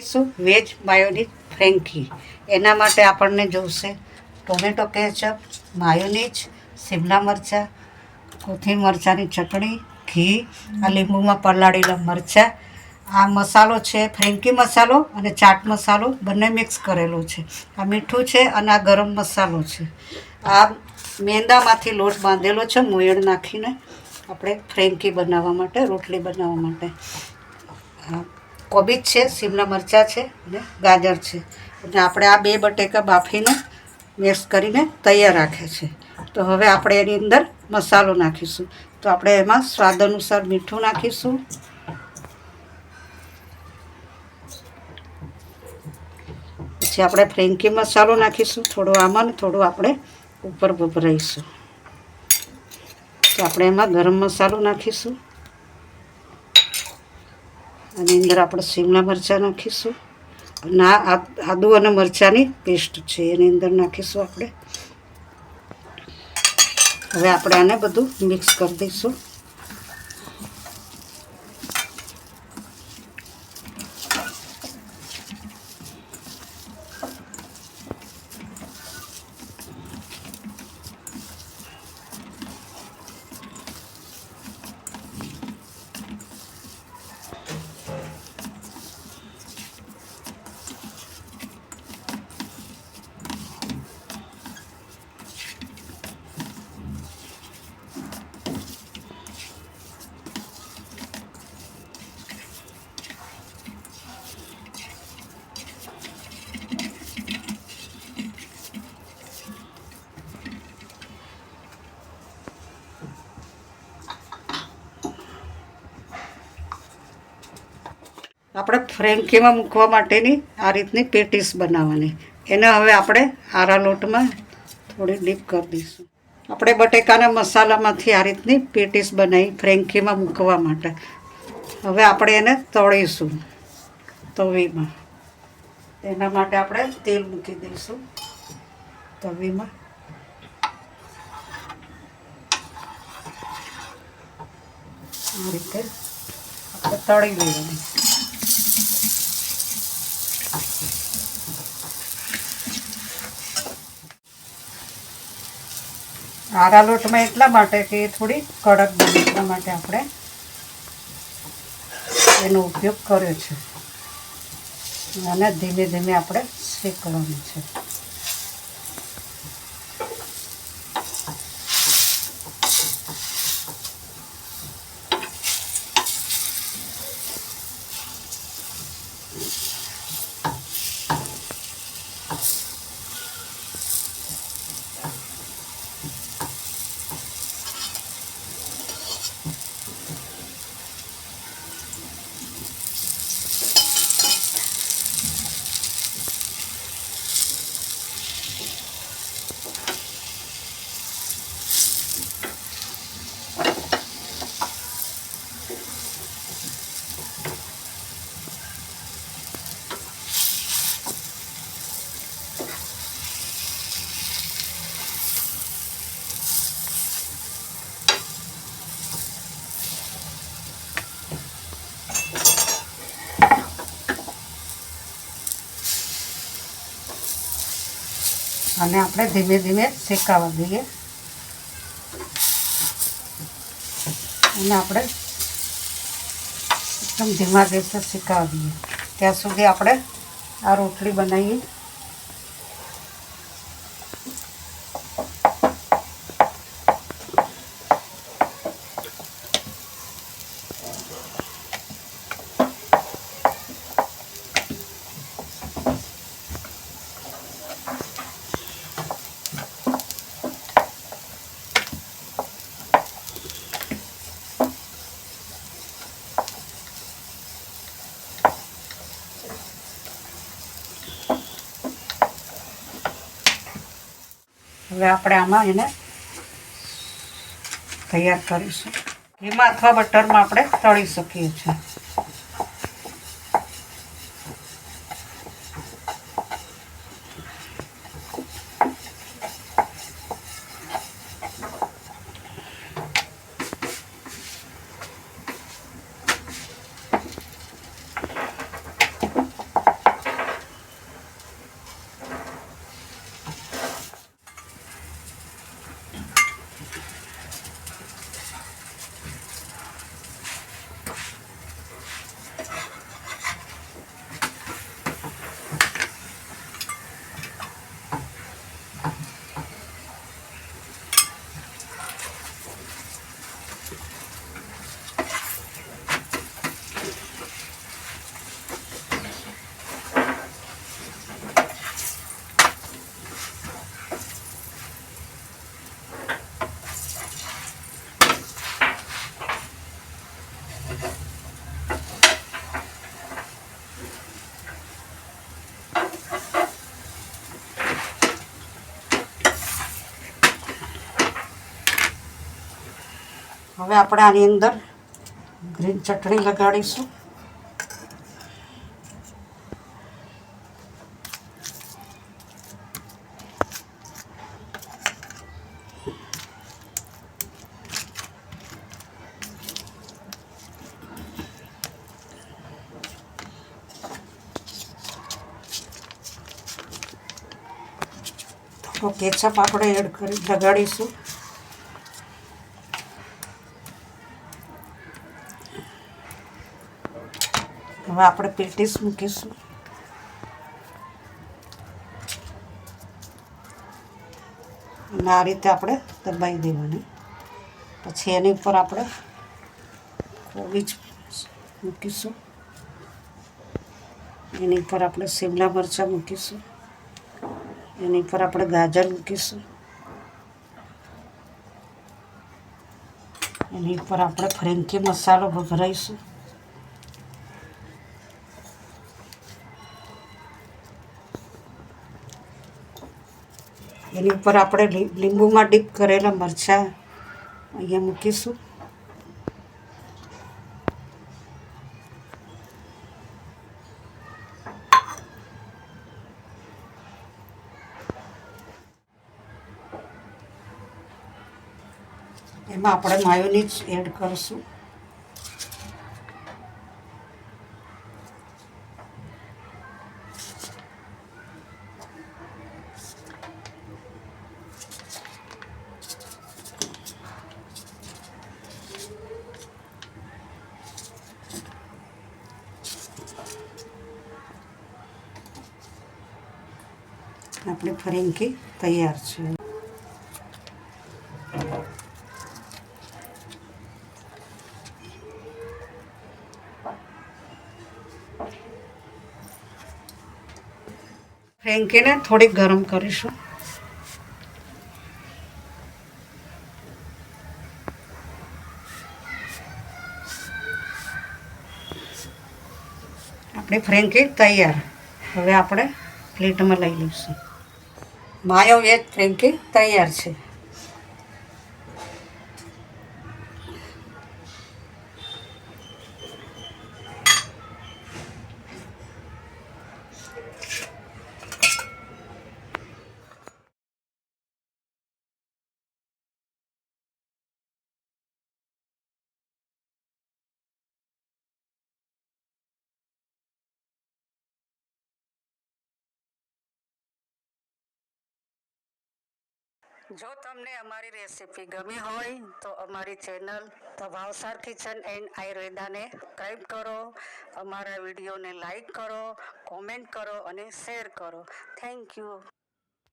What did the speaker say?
શું veg mayonnaise frankie. એના માટે આપણને જોઈશે ટોમેટો કેચઅપ, માયોનીઝ, શિમલા મરચાં, કોથમીર મરચાંની ચટણી, ઘી, આ લીંબુમાં પલાળેલા મરચાં. આ મસાલો છે, ફ્રેન્કી મસાલો અને ચાટ મસાલો બંને મિક્સ કરેલો છે. આ મીઠું છે અને આ ગરમ મસાલો છે. આ મેંદામાંથી લોટ બાંધેલો છે, મોયણ નાખીને. આપણે ફ્રેન્કી બનાવવા માટે, રોટલી બનાવવા માટે. આ કોબીજ છે શિમલા મરચાં છે અને ગાજર છે. અને આપણે આ બે બટેકા બાફીને મિક્સ કરીને તૈયાર રાખે છે. તો હવે આપણે એની અંદર મસાલો નાખીશું. તો આપણે એમાં સ્વાદ અનુસાર મીઠું નાખીશું. પછી આપણે ફ્રેન્કી મસાલો નાખીશું. થોડો આમાં થોડું આપણે ઉપર ભભરાઈશું તો આપણે એમાં ગરમ મસાલો નાખીશું. આની અંદર આપણે શિમલા મરચાં નાખીશું. ના, આદુ અને મરચાંની પેસ્ટ છે, એની અંદર નાખીશું આપણે. હવે આપણે આને બધું મિક્સ કરી દઈશું. આપણે ફ્રેન્કીમાં મૂકવા માટેની આ રીતની પેટીસ બનાવવાની. એને હવે આપણે આરા લોટમાં થોડી ડીપ કરી દઈશું. આપણે બટેકાના મસાલામાંથી આ રીતની પેટીસ બનાવી ફ્રેન્કીમાં મૂકવા માટે. હવે આપણે એને તળીશું તવીમાં. એના માટે આપણે તેલ મૂકી દઈશું તવીમાં. આ રીતે આપણે તળી લેવાની. આરા લોટમાં એટલા માટે કે એ થોડી કડક બને એટલા માટે આપણે એનો ઉપયોગ કર્યો છે. અને ધીમે ધીમે આપણે શેકવાનું છે. અને આપણે ધીમે ધીમે શેકાવા દઈએ. અને આપણે એકદમ ધીમા ગેસે શેકાવા દઈએ. ત્યાં સુધી આપણે આ રોટલી બનાવીએ. હવે આપણે આમાં એને તૈયાર કરીશું. ઘીમાં અથવા બટરમાં આપણે તળી શકીએ છીએ. હવે આપણે આની અંદર ગ્રીન ચટણી લગાડીશું. થોડો કેચઅપ આપણે એડ કરી લગાડીશું. હવે આપણે પેટીસ મૂકીશું. અને આ રીતે આપણે દબાઈ દેવાની. પછી એની ઉપર આપણે કોબીજ મૂકીશું. એની ઉપર આપણે શિમલા મરચાં મૂકીશું. એની ઉપર આપણે ગાજર મૂકીશું. એની ઉપર આપણે ફ્રેન્કી મસાલો ભભરાઈશું. એની ઉપર આપણે લીંબુમાં ડીપ કરેલા મરચાં અહીંયા મૂકીશું. એમાં આપણે માયોનીઝ એડ કરીશું. આપણી ફરેન્કી તૈયાર છે. ફ્રેન્કીને થોડીક ગરમ કરીશું. આપણી ફ્રેન્કી તૈયાર. હવે આપણે પ્લેટમાં લઈ લઈશું. માયો વેજ ફ્રેન્કી તૈયાર છે. જો તમને અમારી રેસીપી ગમી હોય તો અમારી ચેનલ ભાવસાર કિચન એન્ડ આયુર્વેદાને સબસ્ક્રાઈબ કરો, અમારા વિડીયોને લાઈક કરો કોમેન્ટ કરો અને શેર કરો. Thank you